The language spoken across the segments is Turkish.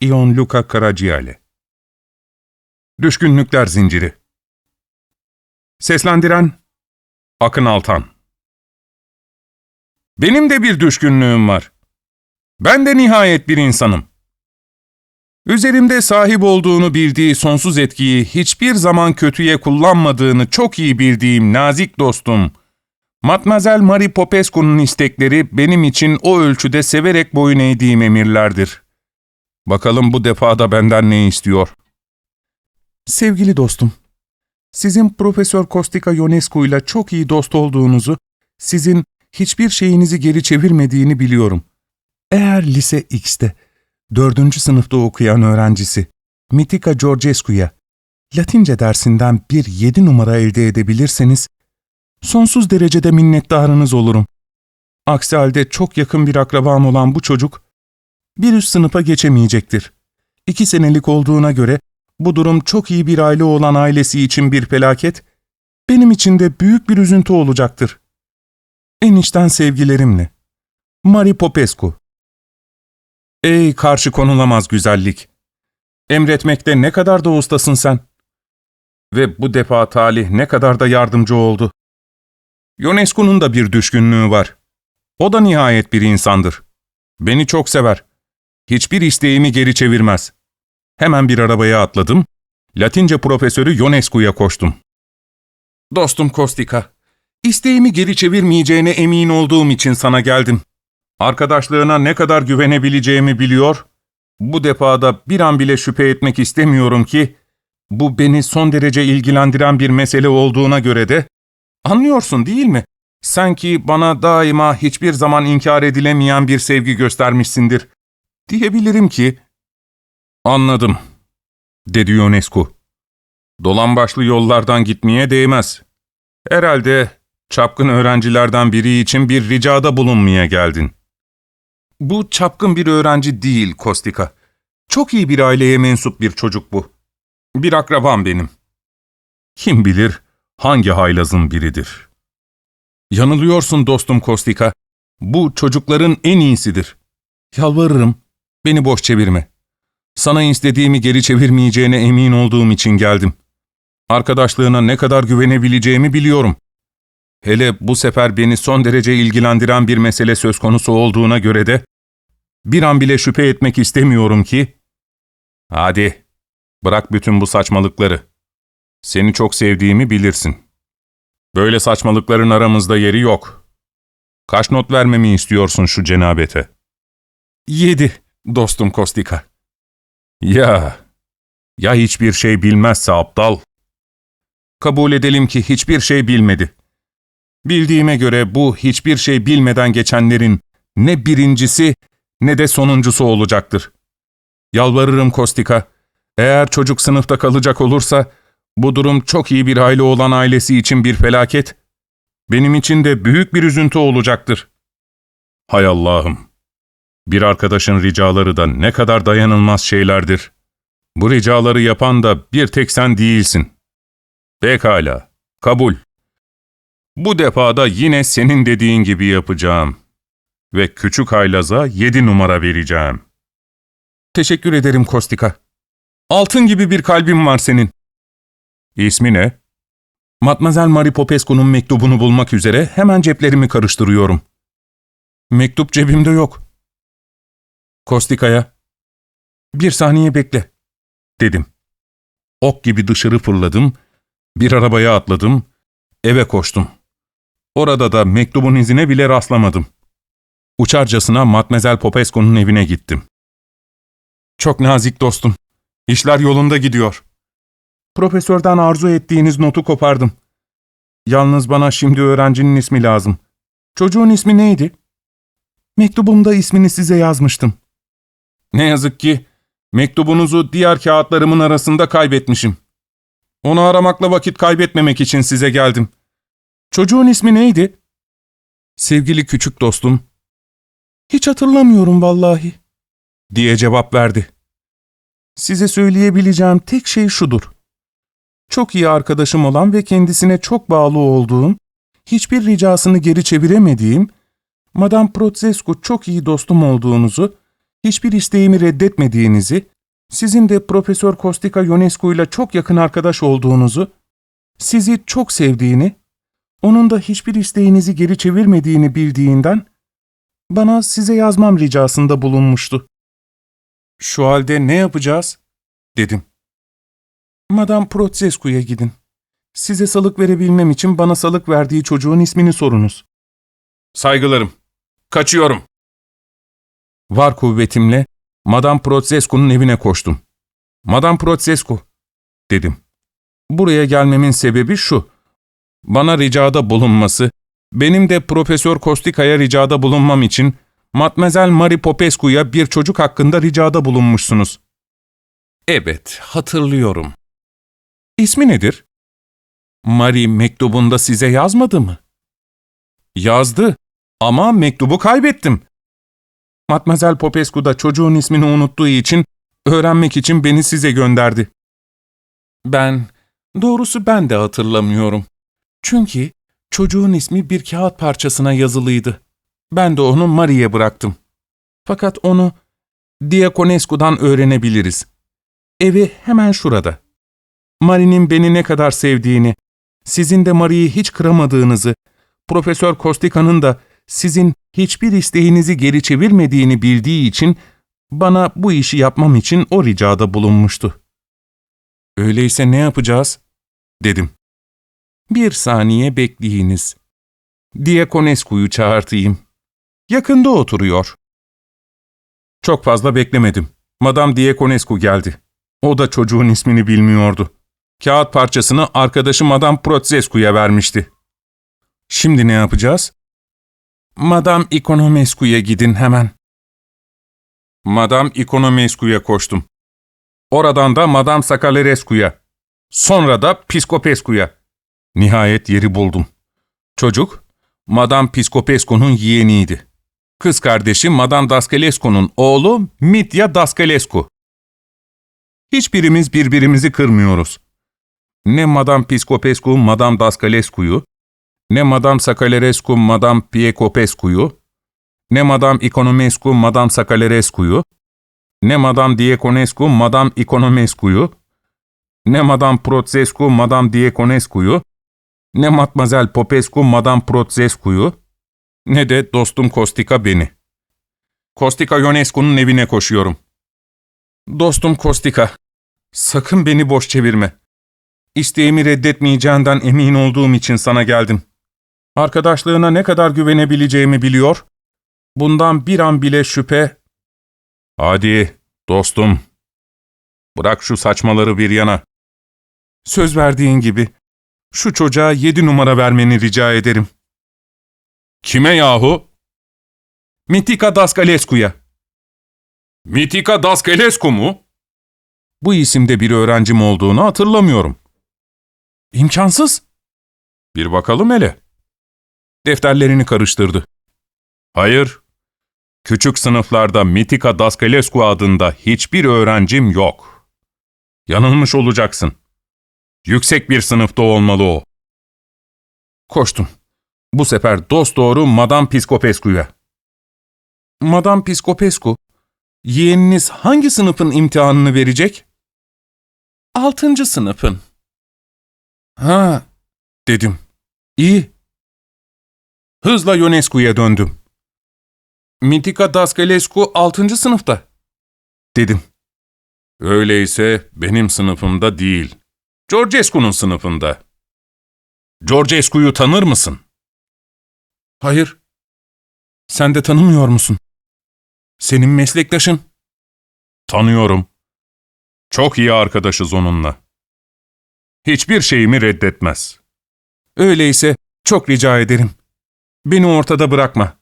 Ion Luca Caragiale Düşkünlükler Zinciri Seslendiren Akın Altan Benim de bir düşkünlüğüm var. Ben de nihayet bir insanım. Üzerimde sahip olduğunu bildiği sonsuz etkiyi hiçbir zaman kötüye kullanmadığını çok iyi bildiğim nazik dostum, Matmazel Marie Popescu'nun istekleri benim için o ölçüde severek boyun eğdiğim emirlerdir. Bakalım bu defa da benden ne istiyor? Sevgili dostum, sizin Profesör Kostika Ionescu ile çok iyi dost olduğunuzu, sizin hiçbir şeyinizi geri çevirmediğini biliyorum. Eğer lise X'te, dördüncü sınıfta okuyan öğrencisi Mitika Georgescu'ya Latince dersinden bir yedi numara elde edebilirseniz, sonsuz derecede minnettarınız olurum. Aksi halde çok yakın bir akrabam olan bu çocuk, bir üst sınıfa geçemeyecektir. İki senelik olduğuna göre, bu durum çok iyi bir aile olan ailesi için bir felaket, benim için de büyük bir üzüntü olacaktır. En içten sevgilerimle. Marie Popescu Ey karşı konulamaz güzellik! Emretmekte ne kadar da ustasın sen. Ve bu defa talih ne kadar da yardımcı oldu. Ionescu'nun da bir düşkünlüğü var. O da nihayet bir insandır. Beni çok sever. Hiçbir isteğimi geri çevirmez. Hemen bir arabaya atladım. Latince profesörü Ionescu'ya koştum. Dostum Kostika, isteğimi geri çevirmeyeceğine emin olduğum için sana geldim. Arkadaşlığına ne kadar güvenebileceğimi biliyor, bu defada bir an bile şüphe etmek istemiyorum ki, bu beni son derece ilgilendiren bir mesele olduğuna göre de, anlıyorsun değil mi? Sanki bana daima hiçbir zaman inkar edilemeyen bir sevgi göstermişsindir. Diyebilirim ki, anladım, dedi Ionescu. Dolan başlı yollardan gitmeye değmez. Herhalde çapkın öğrencilerden biri için bir ricada bulunmaya geldin. Bu çapkın bir öğrenci değil Kostika. Çok iyi bir aileye mensup bir çocuk bu. Bir akrabam benim. Kim bilir hangi haylazın biridir. Yanılıyorsun dostum Kostika. Bu çocukların en iyisidir. Yalvarırım, beni boş çevirme. Sana istediğimi geri çevirmeyeceğine emin olduğum için geldim. Arkadaşlığına ne kadar güvenebileceğimi biliyorum. Hele bu sefer beni son derece ilgilendiren bir mesele söz konusu olduğuna göre de bir an bile şüphe etmek istemiyorum ki... Hadi, bırak bütün bu saçmalıkları. Seni çok sevdiğimi bilirsin. Böyle saçmalıkların aramızda yeri yok. Kaç not vermemi istiyorsun şu cenabete? Yedi, dostum Kostika. Ya, ya hiçbir şey bilmezse aptal? Kabul edelim ki hiçbir şey bilmedi. Bildiğime göre bu hiçbir şey bilmeden geçenlerin ne birincisi ne de sonuncusu olacaktır. Yalvarırım Kostika, eğer çocuk sınıfta kalacak olursa, bu durum çok iyi bir aile olan ailesi için bir felaket, benim için de büyük bir üzüntü olacaktır. Hay Allah'ım! Bir arkadaşın ricaları da ne kadar dayanılmaz şeylerdir. Bu ricaları yapan da bir tek sen değilsin. Pekala, kabul. Bu defada yine senin dediğin gibi yapacağım. Ve küçük haylaza yedi numara vereceğim. Teşekkür ederim Kostika. Altın gibi bir kalbim var senin. İsmi ne? Matmazel Marie Popescu'nun mektubunu bulmak üzere hemen ceplerimi karıştırıyorum. Mektup cebimde yok. Kostika'ya, bir saniye bekle, dedim. Ok gibi dışarı fırladım, bir arabaya atladım, eve koştum. Orada da mektubun izine bile rastlamadım. Uçarcasına Matmazel Popescu'nun evine gittim. Çok nazik dostum. İşler yolunda gidiyor. Profesörden arzu ettiğiniz notu kopardım. Yalnız bana şimdi öğrencinin ismi lazım. Çocuğun ismi neydi? Mektubumda ismini size yazmıştım. Ne yazık ki mektubunuzu diğer kağıtlarımın arasında kaybetmişim. Onu aramakla vakit kaybetmemek için size geldim. Çocuğun ismi neydi? Sevgili küçük dostum. Hiç hatırlamıyorum vallahi, diye cevap verdi. Size söyleyebileceğim tek şey şudur. Çok iyi arkadaşım olan ve kendisine çok bağlı olduğum, hiçbir ricasını geri çeviremediğim, Madame Protsescu çok iyi dostum olduğunuzu, hiçbir isteğimi reddetmediğinizi, sizin de Profesör Kostika Ionescu ile çok yakın arkadaş olduğunuzu, sizi çok sevdiğini, onun da hiçbir isteğinizi geri çevirmediğini bildiğinden, bana size yazmam ricasında bulunmuştu. Şu halde ne yapacağız? dedim. Madame Protsescu'ya gidin. Size salık verebilmem için bana salık verdiği çocuğun ismini sorunuz. Saygılarım. Kaçıyorum. Var kuvvetimle Madame Protsescu'nun evine koştum. Madame Protsescu, dedim. Buraya gelmemin sebebi şu. Bana ricada bulunması, benim de Profesör Kostika'ya ricada bulunmam için Matmazel Marie Popescu'ya bir çocuk hakkında ricada bulunmuşsunuz. Evet, hatırlıyorum. İsmi nedir? Marie mektubunda size yazmadı mı? Yazdı ama mektubu kaybettim. Matmazel Popescu da çocuğun ismini unuttuğu için öğrenmek için beni size gönderdi. Ben, doğrusu ben de hatırlamıyorum. Çünkü çocuğun ismi bir kağıt parçasına yazılıydı. Ben de onu Marie'ye bıraktım. Fakat onu Diakonescu'dan öğrenebiliriz. Evi hemen şurada. Marie'nin beni ne kadar sevdiğini, sizin de Marie'yi hiç kıramadığınızı, Profesör Kostika'nın da sizin hiçbir isteğinizi geri çevirmediğini bildiği için bana bu işi yapmam için o ricada bulunmuştu. Öyleyse ne yapacağız? dedim. Bir saniye bekleyiniz. Diakonescu'yu çağırtayım. Yakında oturuyor. Çok fazla beklemedim. Madame Diakonescu geldi. O da çocuğun ismini bilmiyordu. Kağıt parçasını arkadaşı Madame Protsescu'ya vermişti. Şimdi ne yapacağız? Madame Ikonomescu'ya gidin hemen. Madame Ikonomescu'ya koştum. Oradan da Madame Sakalerescu'ya. Sonra da Piskopescu'ya. Nihayet yeri buldum. Çocuk, Madame Piskopescu'nun yeğeniydi. Kız kardeşi Madame Daskalescu'nun oğlu Mitya Daskalescu. Hiçbirimiz birbirimizi kırmıyoruz. Ne Madame Piskopescu Madame Daskalescu'yu, ne Madame Sakalerescu Madame Piekopescu'yu, ne Madame Ikonomescu Madame Sakalerescu'yu, ne Madame Dieconescu Madame Ikonomescu'yu, ne Madame Protsescu Madame Dieconescu'yu, ne Matmazel Popescu Madame Protsescu'yu, ne de dostum Kostika beni. Kostika Ionescu'nun evine koşuyorum. Dostum Kostika, sakın beni boş çevirme. İsteğimi reddetmeyeceğinden emin olduğum için sana geldim. Arkadaşlığına ne kadar güvenebileceğimi biliyor. Bundan bir an bile şüphe... Hadi dostum. Bırak şu saçmaları bir yana. Söz verdiğin gibi şu çocuğa yedi numara vermeni rica ederim. Kime yahu? Mitika Daskalescu'ya. Mitika Daskalescu mu? Bu isimde bir öğrencim olduğunu hatırlamıyorum. İmkansız. Bir bakalım hele. Defterlerini karıştırdı. Hayır. Küçük sınıflarda Mitika Daskalescu adında hiçbir öğrencim yok. Yanılmış olacaksın. Yüksek bir sınıfta olmalı o. Koştum. Bu sefer dosdoğru Madame Piskopescu'ya. Madame Piskopescu, yeğeniniz hangi sınıfın imtihanını verecek? Altıncı sınıfın. Ha, dedim. İyi. Hızla Ionescu'ya döndüm. Mitika Daskalescu altıncı sınıfta, dedim. Öyleyse benim sınıfımda değil, Georgescu'nun sınıfında. Georgescu'yu tanır mısın? Hayır. Sen de tanımıyor musun? Senin meslektaşın. Tanıyorum. Çok iyi arkadaşız onunla. Hiçbir şeyimi reddetmez. Öyleyse çok rica ederim. Beni ortada bırakma.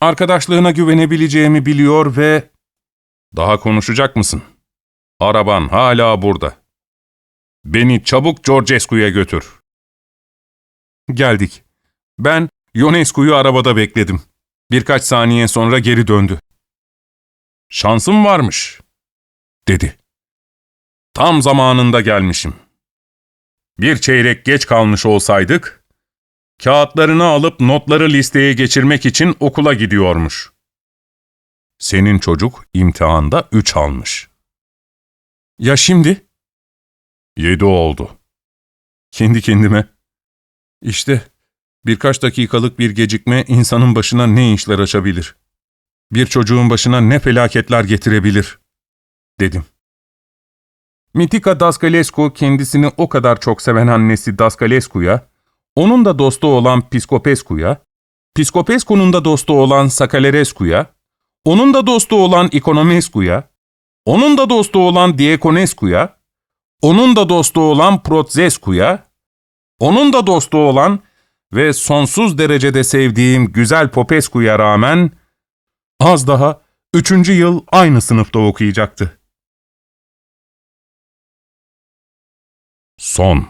Arkadaşlığına güvenebileceğimi biliyor ve... Daha konuşacak mısın? Araban hala burada. Beni çabuk Georgescu'ya götür. Geldik. Ben Ionescu'yu arabada bekledim. Birkaç saniye sonra geri döndü. Şansım varmış, dedi. Tam zamanında gelmişim. Bir çeyrek geç kalmış olsaydık, kağıtlarını alıp notları listeye geçirmek için okula gidiyormuş. Senin çocuk imtihanda üç almış. Ya şimdi? Yedi oldu. Kendi kendime. İşte birkaç dakikalık bir gecikme insanın başına ne işler açabilir? Bir çocuğun başına ne felaketler getirebilir? Dedim. Mitika Daskalescu kendisini o kadar çok seven annesi Daskalescu'ya, onun da dostu olan Piskopescu'ya, Piskopescu'nun da dostu olan Sakalerescu'ya, onun da dostu olan Ikonomescu'ya, onun da dostu olan Diekonescu'ya, onun da dostu olan Protzescu'ya, onun da dostu olan ve sonsuz derecede sevdiğim güzel Popescu'ya rağmen az daha üçüncü yıl aynı sınıfta okuyacaktı. Son